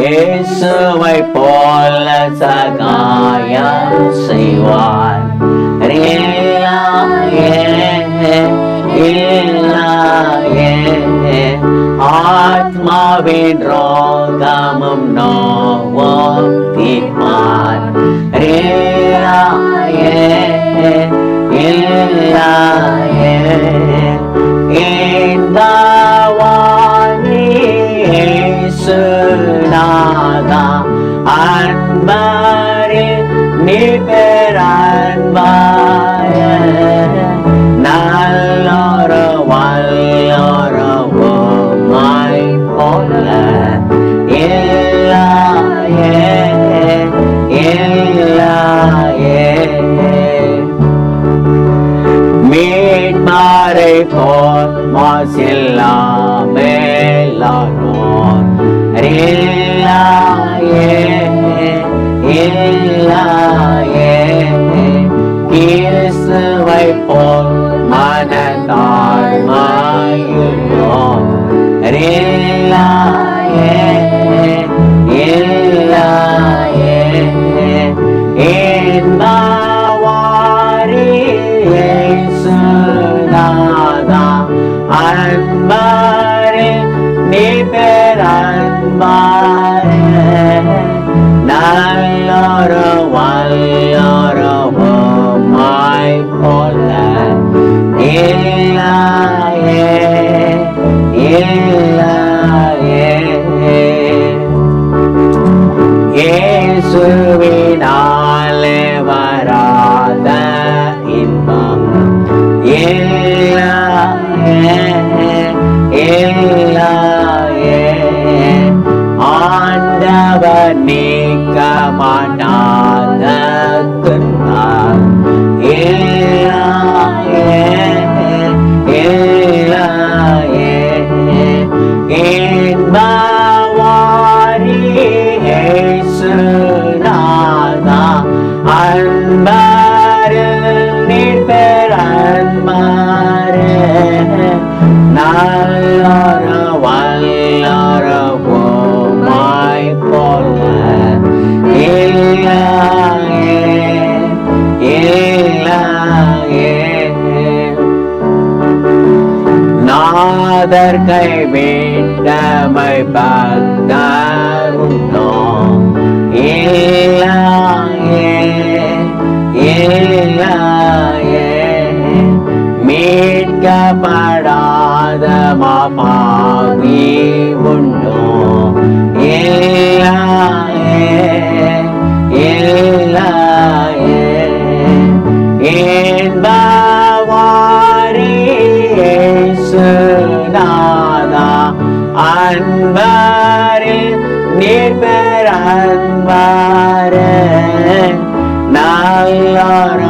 இயேசுவை போல சகாயம் செய்வார். ஆத்மாவின் ரோகமும் நோவோ தீர்ப்பார். இயேசுநாதா அன்பரில் நீ பெறன்பாய நல்லொரு வல்லொரு போல இல்லையே இல்லையே. மீட்மாரை போல் கிறிஸ்துவை போல் மனதாழ்மையுள்ளோர் இல்லாயே இல்லாயே என்பவாரி இயேசுநாதா அன்பாரே நீ பெறன்பாரே இல்லையே இல்லையே. இயேசுவினாலே வராத இன்பம் இல்லையே இல்லையே. ஆண்டவர் நீக்க மாட்ட நாதர் கைவிட்டமை பக்தர் உண்டோ இல்லையே இல்லையே மீட்கப்படாத மாபாவி உண்டோ அன்பாரில் நேர்பர் அன்பார. நாளான